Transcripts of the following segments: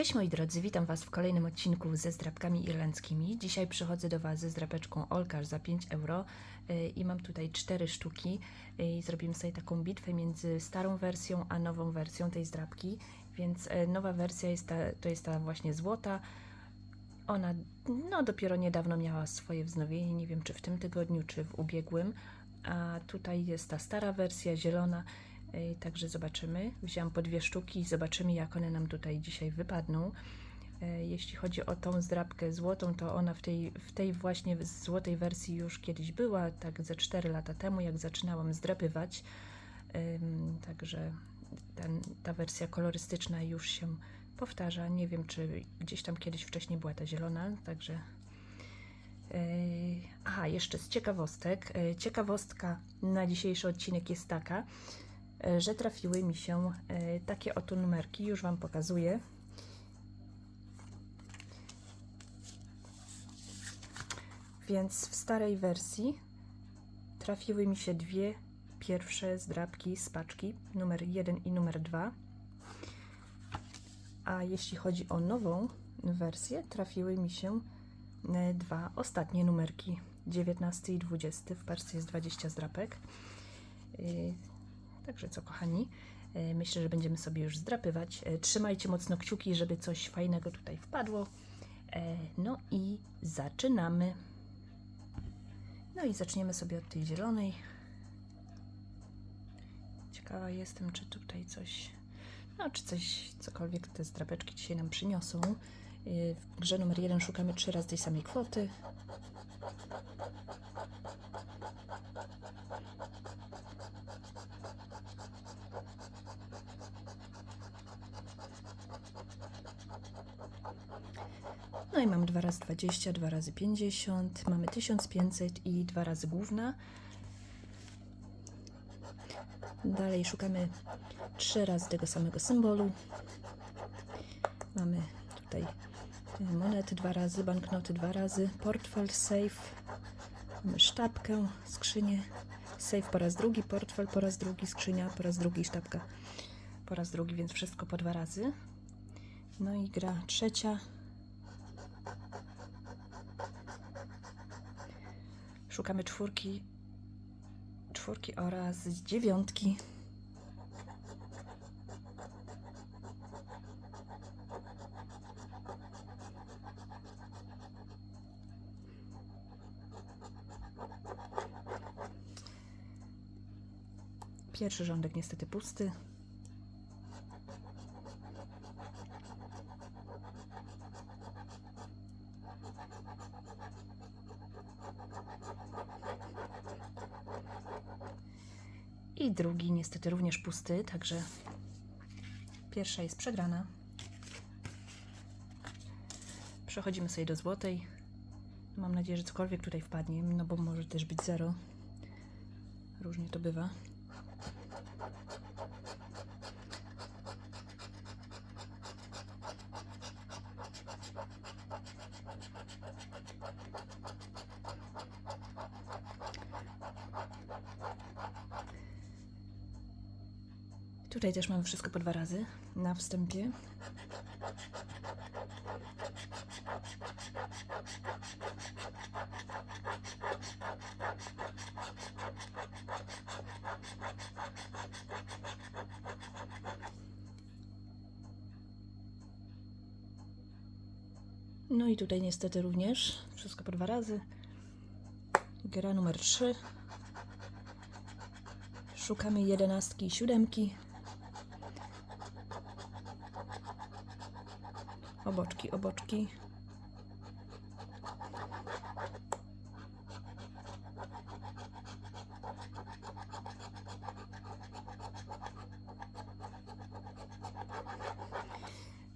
Cześć moi drodzy, witam Was w kolejnym odcinku ze zdrabkami irlandzkimi. Dzisiaj przychodzę do Was ze zdrabeczką Olkar za 5 euro y, i mam tutaj cztery sztuki y, i zrobimy sobie taką bitwę między starą wersją a nową wersją tej zdrabki, więc y, nowa wersja jest ta, to jest ta właśnie złota. Ona no, dopiero niedawno miała swoje wznowienie, nie wiem czy w tym tygodniu, czy w ubiegłym, a tutaj jest ta stara wersja, zielona, Także zobaczymy. Wziąłam po dwie sztuki i zobaczymy, jak one nam tutaj dzisiaj wypadną. Jeśli chodzi o tą zdrabkę złotą, to ona w tej, w tej właśnie złotej wersji już kiedyś była, tak ze 4 lata temu, jak zaczynałam zdrapywać. Także ten, ta wersja kolorystyczna już się powtarza. Nie wiem, czy gdzieś tam kiedyś wcześniej była ta zielona, także Aha, jeszcze z ciekawostek. Ciekawostka na dzisiejszy odcinek jest taka, że trafiły mi się yy, takie oto numerki. Już Wam pokazuję. Więc w starej wersji trafiły mi się dwie pierwsze zdrabki z paczki, numer 1 i numer 2. A jeśli chodzi o nową wersję, trafiły mi się e, dwa ostatnie numerki, 19 i 20. W parce jest 20 zdrapek. Także co, kochani, yy, myślę, że będziemy sobie już zdrapywać. Yy, Trzymajcie mocno kciuki, żeby coś fajnego tutaj wpadło. Yy, No i zaczynamy. No i zaczniemy sobie od tej zielonej. Ciekawa jestem, czy tutaj coś, no czy coś, cokolwiek te zdrapeczki dzisiaj nam przyniosą. W grze numer jeden szukamy trzy razy tej samej kwoty. I mamy 2 razy 20, 2 razy 50, mamy 1500 i 2 razy główna. Dalej szukamy 3 razy tego samego symbolu. Mamy tutaj e, monety dwa razy, banknoty dwa razy, portfel, safe, mamy sztabkę, skrzynię, safe po raz drugi, portfel po raz drugi, skrzynia po raz drugi, sztabka po raz drugi, więc wszystko po dwa razy. No i gra trzecia. Szukamy czwórki, czwórki oraz dziewiątki. Pierwszy rządek niestety pusty. I drugi niestety również pusty, także pierwsza jest przegrana. Przechodzimy sobie do złotej. Mam nadzieję, że cokolwiek tutaj wpadnie, no bo może też być zero. Różnie to bywa. Tutaj też mamy wszystko po dwa razy na wstępie. No i tutaj niestety również wszystko po dwa razy. Gra numer 3. Szukamy jedenastki i siódemki. Oboczki, oboczki.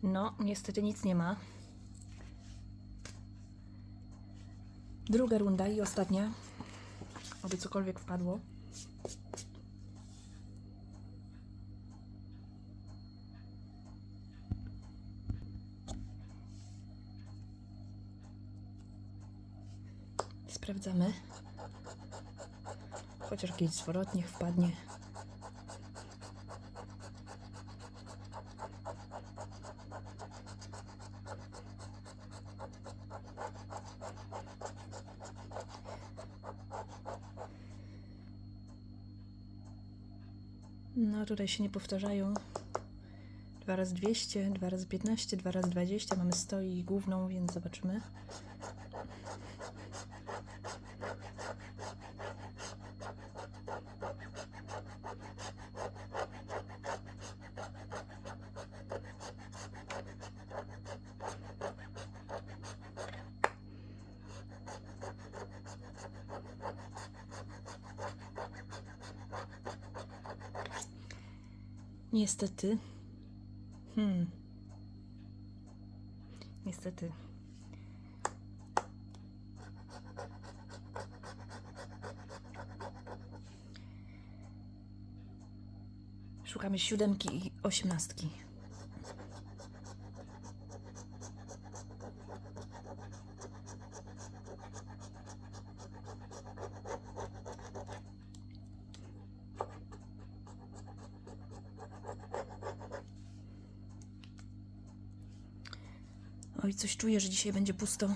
No, niestety nic nie ma. Druga runda i ostatnia. Oby cokolwiek wpadło. Sprawdzamy. Chociaż jakiś zwrot niech wpadnie. No tutaj się nie powtarzają. 2 razy 200, 2 razy 15, 2 razy 20. Mamy 100 i główną, więc zobaczymy. Niestety. Hmm. Niestety. Szukamy siódemki i osiemnastki. Oj, coś czuję, że dzisiaj będzie pusto.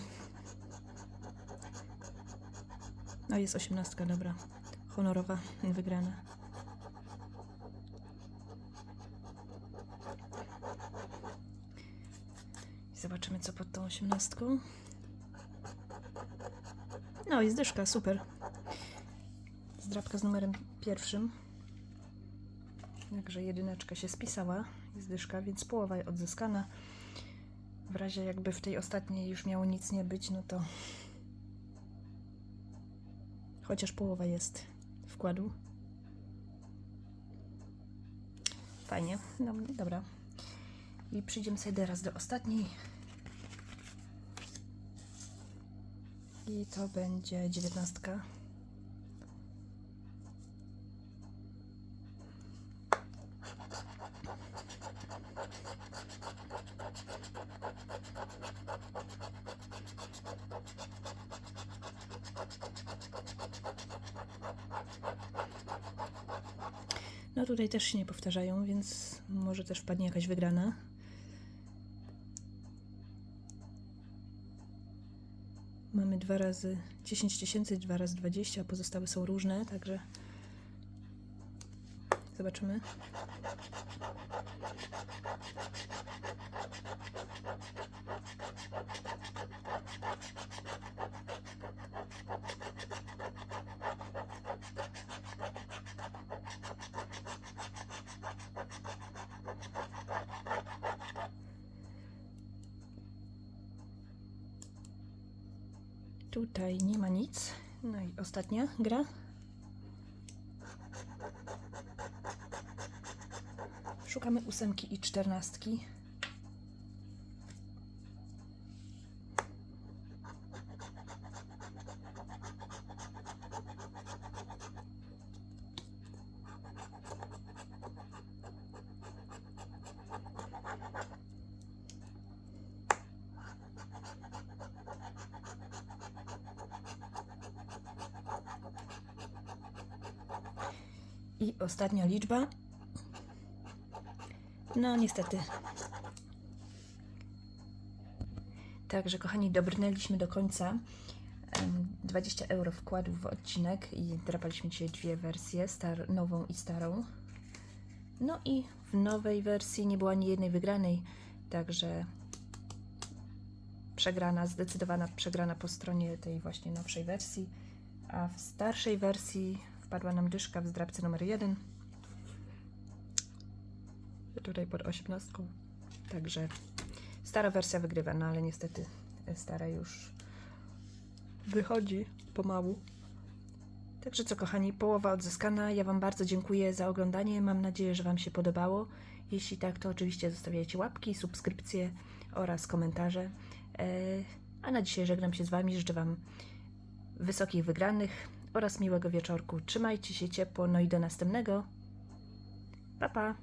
No jest osiemnastka, dobra. Honorowa, wygrana. Zobaczymy, co pod tą osiemnastką. No i zdyszka, super. Zdrabka z numerem pierwszym. Także jedyneczka się spisała, jest dyszka, więc połowa odzyskana. W razie jakby w tej ostatniej już miało nic nie być, no to chociaż połowa jest wkładu. Fajnie, no dobra. I przyjdziemy sobie teraz do ostatniej. I to będzie dziewiętnastka. No tutaj też się nie powtarzają, więc może też wpadnie jakaś wygrana. Mamy dwa razy 10 tysięcy, dwa razy 20, a pozostałe są różne, także zobaczymy. Tutaj nie ma nic. No i ostatnia gra. Szukamy ósemki i czternastki. I ostatnia liczba. No, niestety. Także, kochani, dobrnęliśmy do końca. Em, 20 euro wkładu w odcinek i drapaliśmy dzisiaj dwie wersje, star nową i starą. No i w nowej wersji nie było ani jednej wygranej, także przegrana, zdecydowana przegrana po stronie tej właśnie nowszej wersji, a w starszej wersji wpadła nam dyszka w zdrabce numer 1. Tutaj pod 18. Także stara wersja wygrywa, no ale niestety stara już wychodzi pomału. Także co kochani, połowa odzyskana. Ja Wam bardzo dziękuję za oglądanie. Mam nadzieję, że Wam się podobało. Jeśli tak, to oczywiście zostawiajcie łapki, subskrypcje oraz komentarze. E, A na dzisiaj żegnam się z Wami. Życzę Wam wysokich wygranych oraz miłego wieczorku. Trzymajcie się ciepło, no i do następnego. Pa, pa!